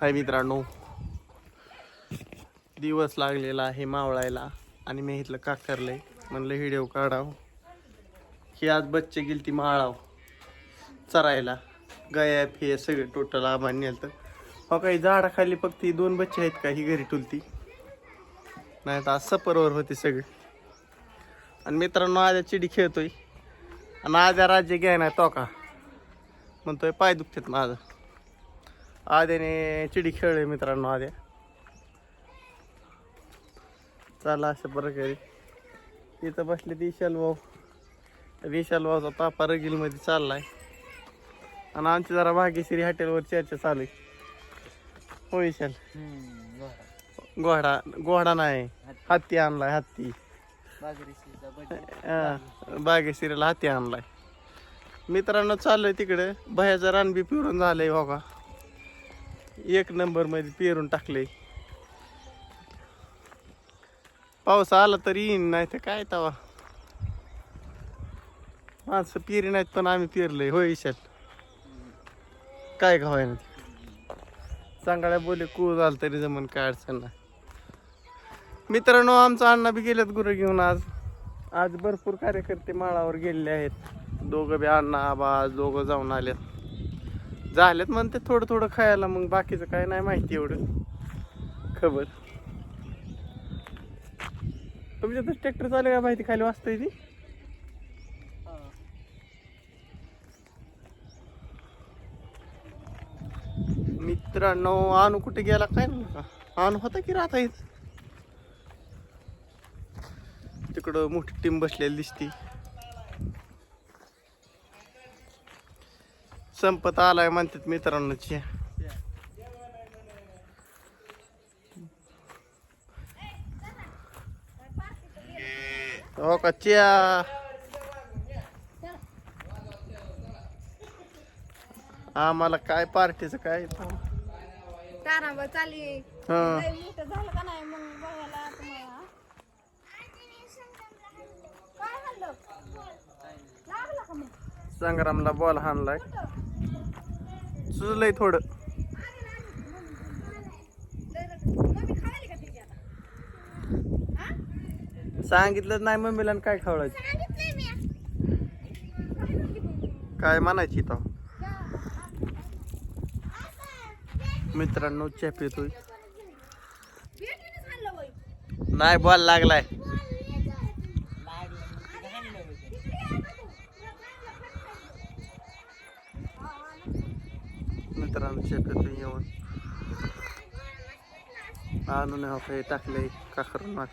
हाय मित्रांनो. दिवस लागलेला आहे मावळायला आणि मी इथलं का करलंय म्हणलं हिडिओ काढाव. ही आज बच्चे गेली ती माळाव चरायला. गया फे सगळे टोटल आम्हाला नेलं हो काही झाडाखाली फक्त ही दोन बच्चे आहेत का? ही घरी टुलती नाही तर आज सपरवर होते सगळे. आणि मित्रांनो आद्या चिडी खेळतोय. आणि आद्या राज्य घ्याय नाही तो का? म्हणतोय पाय दुखतात माझं. आद्याने चिडी खेळले मित्रांनो आद्या. चला अशा प्रकारे. इथं बसले ती विशाल भाऊ. विशाल भाऊचा पापा रगीलमध्ये चाललाय. आणि आमची जरा भाग्यश्री हॉटेलवर चर्चा चालू आहे. हो विशाल. घोडा घोडा नाही. हत्ती. आणलाय हत्ती. बागेश्रीला हाती आणलाय. मित्रांनो चाललंय तिकडे. भयाचं रानबी पिरून झालंय हो का एक नंबरमध्ये पेरून टाकले. पाऊस आला तरी येईन नाही तर काय तवा. माणसं पेरी नाहीत पण आम्ही पेरले होय विशाल? काय घावाय ना चांगल्या बोले कू झालं तरी जमन काय अडचण नाही. मित्रांनो आमचा अण्णा बी गेलेत गुरु घेऊन आज. आज भरपूर कार्यकर्ते माळावर गेलेले आहेत. दोघं बी अण्णा आबा आज दोघं जाऊन आलेत. झालेत म्हणते थोडं थोडं खायला मग बाकीचं काय नाही माहिती एवढं. खबर. तुमच्या तर ट्रॅक्टर चालू का माहिती? खाली वाजतंय ती. मित्रांनो आणू कुठे गेला काय नाही का आणू होता की राहता येत तिकडं मोठी टीम बसलेली दिसती. संपत आलाय म्हणतात मित्रांनो हो का चिया? आम्हाला काय पार्टीचं काय तारांबळ चालली. हा. लय मोठं झालं का नाही मग बघायला तुम्हाला? काय हल्लं लागला का मग संग्रामला बॉल हाणलाय. सुजलंय थोडं? सांगितलं नाही मम्मीला काय मी काय म्हणायची तो मित्रांनो आणलं होय. नाही बॉल लागलाय मित्रांनो चहा येऊन आणून हो काही टाकलंय का माग.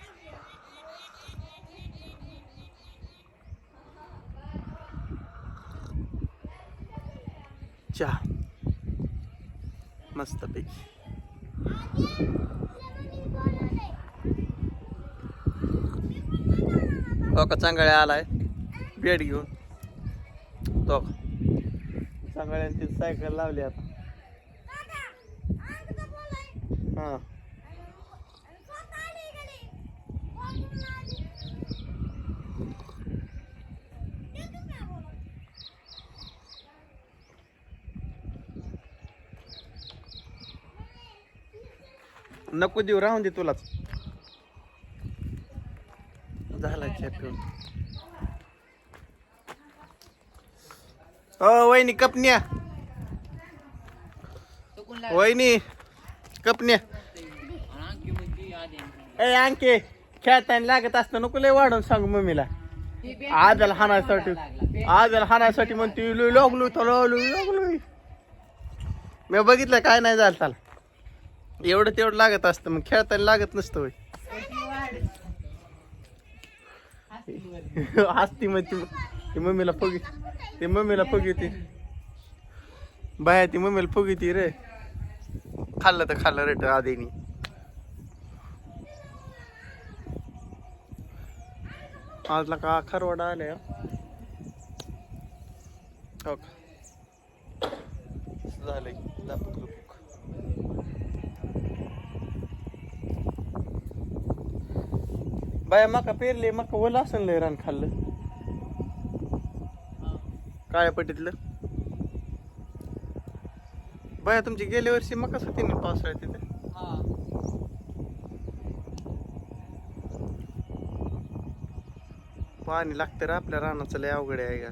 चहा. मस्तपैकी. तो का चांगल्या आलाय. बेड घेऊन. तो का. ती सायकल लावली आता. हा. नको देऊ राहून दे तुलाच. झाला चेक ओ वहिनी कपन्या वहिनी. कपन्या ए अंके खेळताना लागत असतं नको लय वाढून सांग मम्मीला. आजला हाणायसाठी आजला हाणायसाठी म्हणते "लय लागलो तर लागलो लागलो मी. बघितलं काय नाही झालं त्याला. एवढं तेवढं लागत असतं मग खेळताना लागत नसतं होय. असती मग. ती ती मम्मीला फुगी ती मम्मीला फुगी ती बाया ती मम्मीला फुगी ती रे. खाल्लं तर खाल्लं रेट आधीनी आजला का खरवडा आले हो? का? झालंय दापक बाया मका पेरले मका ओला असेल रान खाल्लं. काळ्या पट्टीतलं? बाया तुमची गेल्या वर्षी मग कसं होती ना पावसाळ्यात तिथे? हा. पाणी लागतं रे आपल्या रानाचं लय अवघड आहे का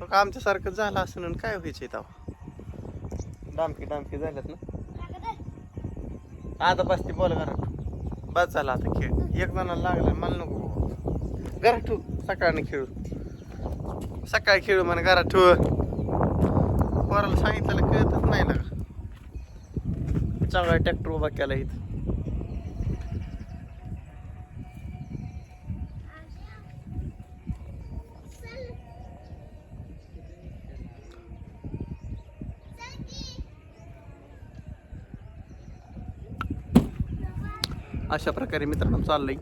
मग आमच्यासारखं झालं असं आणि काय व्हायचंय तेव्हा? डामकी डामकी झाल्यात ना. आता बस ती बोल घरात. बस झाला आता खेळ. एक जणाला लागला मला नको. घरात ठेवू सकाळने खेळू. सकाळी खेळू म्हणे घरात ठेवू. पोराला सांगितलं कळतच नाही ना. चांगला ट्रॅक्टर उभा केला इथं. अशा प्रकारे मित्रांनो चाललंय.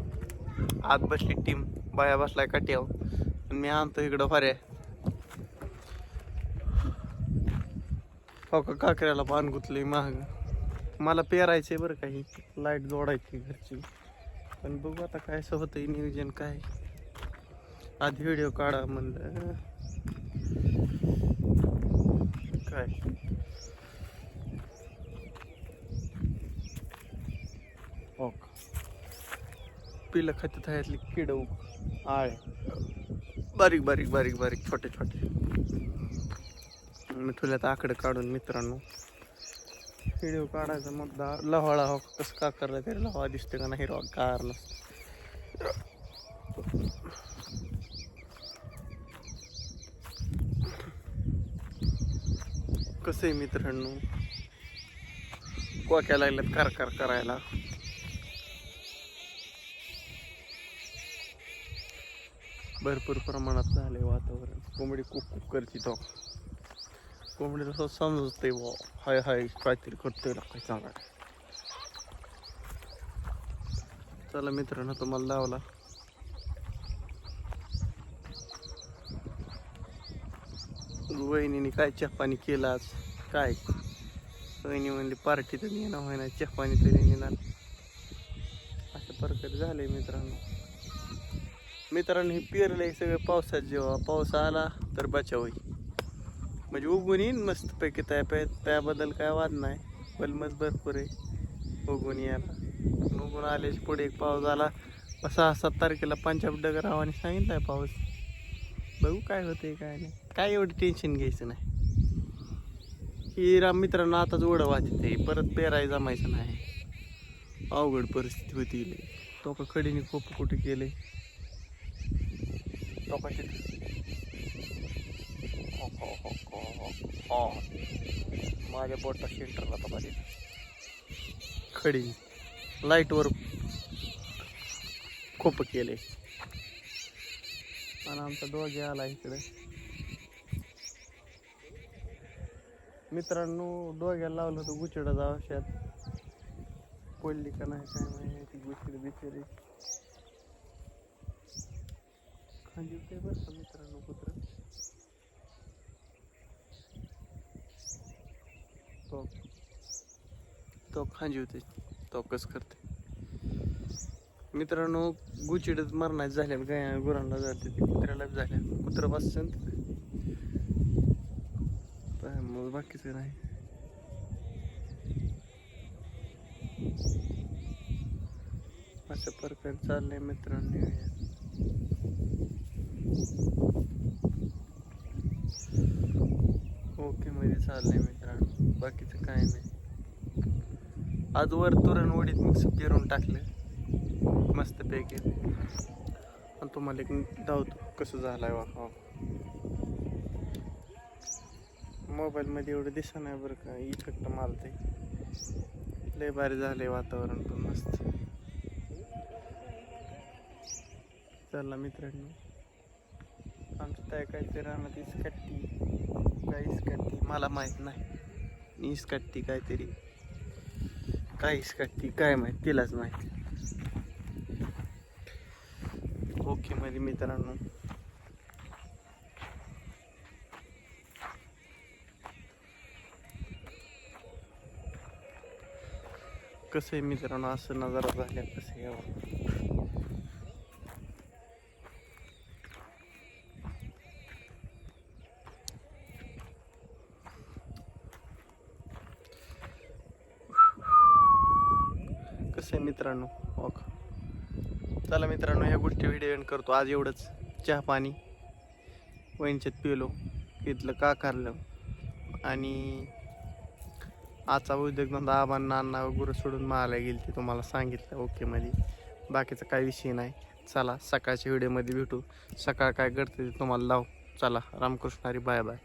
आत बसली टीम बाया बसलाय काट्यावर मी आणतो इकडं फाऱ्या. हो का? काकऱ्याला पान गुतलंय महाग मला पेरायचंय बरं काही लाइट जोडायची घरची. पण बघू आता काय असं होतंय नियोजन काय. आधी व्हिडिओ काढा म्हणलं. काय? हो का? पिलं खात्यात ह्यातली किड आळे बारीक बारीक बारीक बारीक छोटे छोटे. मी ठेवल्यात आकडे काढून मित्रांनो. व्हिडिओ काढायचा मुद्दा लहळा हो कसं का करला तरी लहळा दिसते का नाही हिरवा कार कसं आहे मित्रांनो? कोक्या लागल्यात कार कार करायला. भरपूर प्रमाणात झाले वातावरण. कोंबडी कुक कुक करते तो कोंबडी तसं समजते बा हाय हाय काहीतरी करतोय ना काही सांगा चला मित्रांनो तुम्हाला लावला वहिनीने काय चहापाणी केला आज काय वहिनी म्हणली पार्टी तर येणार होईना चहा तरी नेणार अशा प्रकारे झाले मित्रांनो मित्रांनो हे पेरलंय सगळं पावसात जेव्हा पाऊस आला तर बचाव होईल म्हणजे उगून येईन मस्तपैकी त्या त्या त्याबद्दल काय वाद नाही. बलमच भरपूर आहे उगून यायला. उगून आल्याच्या पुढे एक पाऊस आला. सहा सात तारखेला पंजाब डगर आवाने आहे पाऊस. बघू काय होते काय नाही. काय एवढं टेन्शन घ्यायचं नाही. ही राम मित्रांनो आताच ओढ वाहते परत पेराय जमायचं नाही. अवघड परिस्थिती होती. तो का कडीने खूप कुठे गेले तो हो, हो, हो, हो, हो. हो. माझ्या बोटा सेंटर तो पाहिजे खडी लाईटवर खूप केले. आणि आमचा दोघे आला इकडे. मित्रांनो डोग्याला लावलं होतं गुचडाचं शेत पडली का नाही काय माहिती. गुचड बिचडी खाली ते मित्रांनो कुत्र? तो तो खांजी होते. तो करते. मित्रांनो गुचिडत मरणाच झाल्या गाय गुरांना जाते. ते कुत्र्यालाच झाल्या कुत्रा बसचं मग बाकीचं नाही. अशा प्रकारे चाललंय मित्रांनी. ओके मध्ये चाललंय मित्रांनो बाकीचं काय नाही. आज वर तोरण उडीत मिक्स पेरून टाकलं. मस्त पैकी आणि तुम्हाला एक धावतो कसं झालाय वा हो मोबाईलमध्ये एवढं दिसा नाही बरं का इफेक्ट मारते लय भारी झालंय वातावरण पण मस्त. चला मित्रांनो. आमचं त्या काहीतरी राहणार इस्कट्टी. काय इस्कट्टी? मला माहीत नाही. इसकट्टी काहीतरी. काय काटती काय माहीत? तिलाच माहिती. ओके मध्ये मित्रांनो. कसं आहे मित्रांनो? असं नजारा झाल्या कसं यावं मित्रांनो. ओक. चला मित्रांनो ह्या गोष्टी व्हिडिओ एंड करतो. आज एवढंच. चहा पाणी. वैंच्यात पिलो. इथलं का खाल्लं? आणि आजचा उद्योगधंदा आबांना नाना गुरं सोडून मारायला गेली ते तुम्हाला सांगितलं. ओके मध्ये बाकीचा काही विषय नाही. चला सकाळच्या व्हिडिओमध्ये भेटू. सकाळ काय घडतं ते तुम्हाला लाव. चला रामकृष्ण हरी बाय बाय